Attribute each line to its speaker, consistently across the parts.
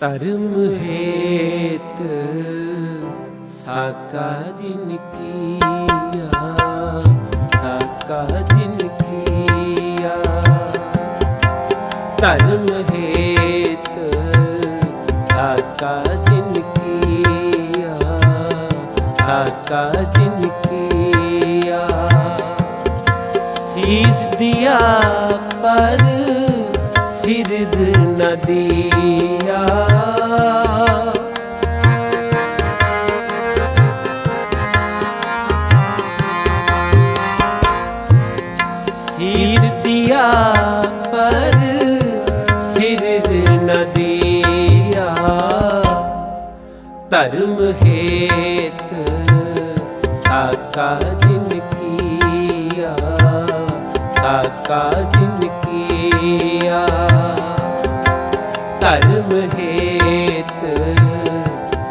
Speaker 1: ਧਰਮ ਹੇਤ ਸਾਕਾ ਜਿਨ ਕੀਆ, ਸਾਕਾ ਜਿਨ ਕੀਆ। ਧਰਮ ਹੇਤ ਸਾਕਾ ਜਿਨ ਕੀਆ, ਸਾਕਾ ਜਿਨ ਕੀਆ। ਸੀਸ ਦਿਆ ਪਰ ਸਿਰ ਨ ਦਿਆ ਸੀਸ ਦਿਆ ਪਰ ਸਿਰ ਨ ਦਿਆ ਧਰਮ ਹੇਤ ਸਾਕਾ ਜਿਨ ਕੀਆ ਧਰਮ ਹੇਤ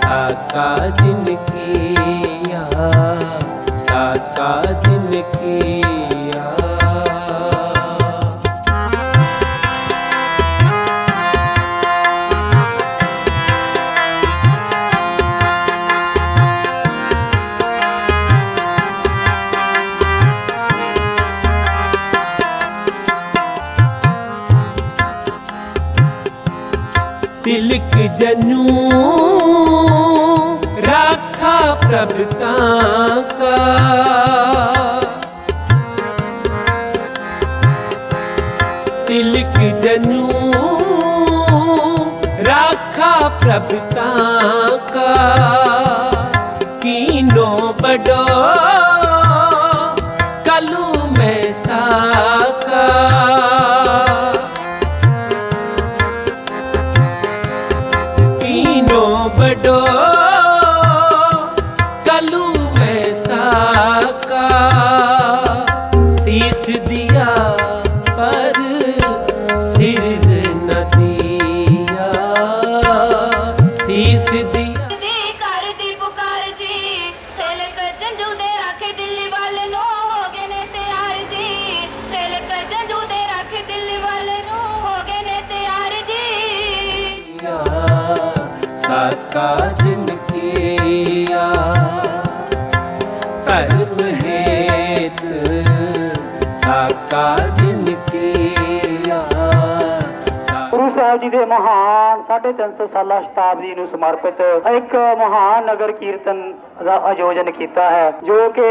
Speaker 1: ਸਾਕਾ ਜਿਨ ਕੀਆ ਸਾਕਾ ਜਿਨ ਕੀਆ ਤਿਲਕ ਜਨੂ। ਰਾਖਾ ਪ੍ਰਭਤਾ ਕਾ। ਤਿਲਕ ਜਨੂ। ਰਾਖਾ ਪ੍ਰਭਤਾ ਕਾ। ਕੀਨੋ ਬਡੋ। ਕਲੂ ਮੈਂ बडो कलू ऐसा का शीस दिया पर सिर न दिया शीस दिया ਸਾਕਾ ਜਿਨ ਕੀਆ। ਧਰਮ ਹੇਤ ਸਾਕਾ ਜਿਨ ਕੀਆ।
Speaker 2: ਗੁਰੂ ਸਾਹਿਬ ਜੀ ਦੇ ਮਹਾਨ 350 ਸਾਲਾ ਸ਼ਤਾਬਦੀ ਨੂੰ ਸਮਰਪਿਤ ਇੱਕ ਮਹਾਨ ਨਗਰ ਕੀਰਤਨ ਦਾ ਆਯੋਜਨ ਕੀਤਾ ਹੈ ਜੋ ਕਿ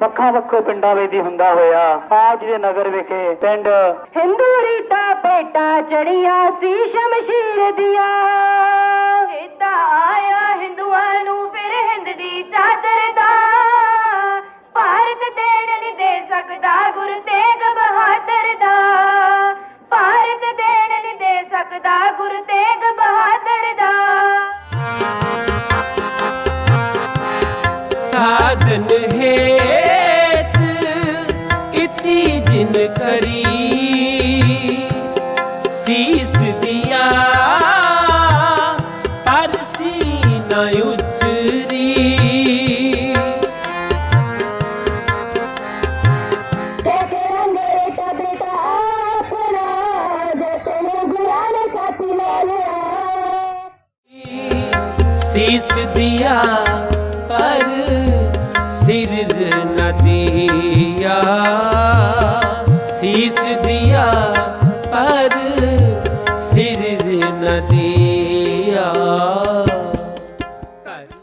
Speaker 2: ਵੱਖਾ ਵੱਖੋ ਪਿੰਡਾਂ ਵਿੱਚ ਹੁੰਦਾ ਹੋਇਆ। ਆਜ ਦੇ ਨਗਰ ਵਿਖੇ ਪਿੰਡ
Speaker 3: ਹਿੰਦੂ ਰੀਤਾ ਪੇਟਾ ਚੜੀਆਂ ਸੀ ਸ਼ਮਸ਼ੀਰ ਦੀਆਂ। ਚੇਤਾ ਆਇਆ ਹਿੰਦੂਆਂ ਨੂੰ ਫਿਰ ਹਿੰਦ ਦੀ ਚਾਦਰ ਦਾ। ਭਾਰਤ ਦੇਣ ਨਹੀਂ ਦੇ ਸਕਦਾ ਗੁਰੂ ਤੇਗ ਬਹਾਦਰ ਦਾ। ਭਾਰਤ ਦੇਣ ਨਹੀਂ ਦੇ ਸਕਦਾ ਗੁਰੂ ਤੇਗ ਬਹਾਦਰ ਦਾ।
Speaker 1: ਸਾਧਨ ਹੇਤ ਇਤੀ ਜਿਨ ਕਰੀ। ਸੀਸ ਦਿਆ ਪਰ ਸਿਰ ਨ